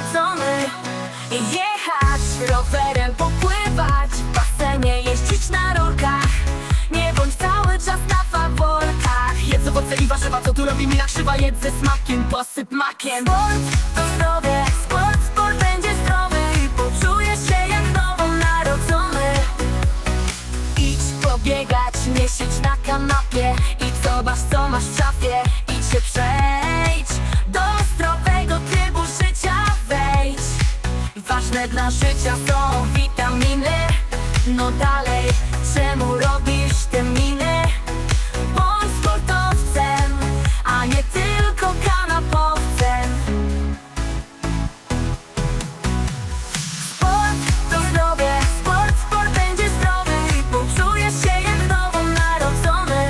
urodzony Jechać, rowerem popływać W basenie jeździć na rurkach, Nie bądź cały czas na faworkach. Jedz owoce i warzywa, co tu robi mi na krzywa Jedz ze smakiem, posyp makiem. Sport. Ważne dla życia są witaminy. No dalej, czemu robisz te miny? Bądź sportowcem, a nie tylko kanapowcem. Sport to zdrowie, sport, sport będzie zdrowy. I poczujesz się jak nowonarodzony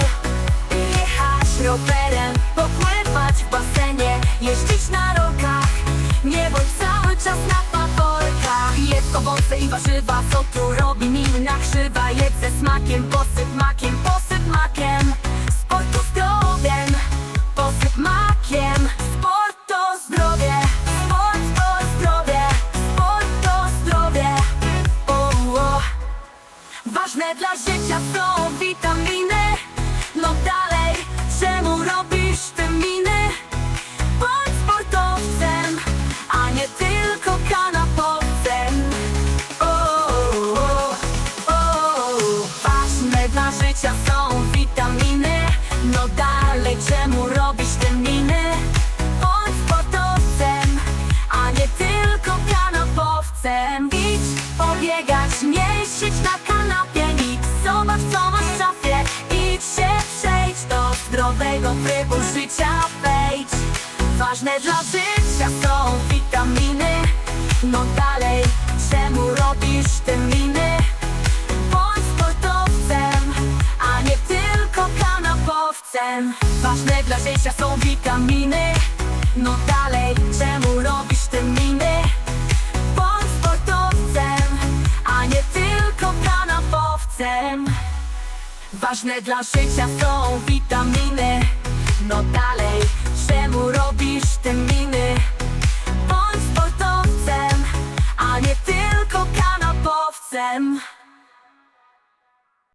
Jechać rowerem, popływać w basenie. Jeździć na rokach, nie bądź cały czas na owoce i warzywa, co tu robi minna krzywa. Jedz ze smakiem, posyp makiem, posyp makiem. Sport to zdrowiem, posyp makiem. Sport to zdrowie, sport to zdrowie Sport to zdrowie, o. Ważne dla życia są witaminy. No dalej, czemu robisz te dla życia są witaminy. No dalej, czemu robisz te miny? Bądź sportowcem, a nie tylko kanapowcem Idź pobiegać, siedź na kanapie Idź zobacz co masz w szafie. Idź się przejdź do zdrowego trybu życia. Wejdź. Ważne dla życia są witaminy sen Ważne dla życia są witaminy. No dalej, czemu robisz te miny? Bądź sportowcem, a nie tylko kanapowcem. Ważne dla życia są witaminy. No dalej, czemu robisz te miny? Bądź sportowcem, a nie tylko kanapowcem.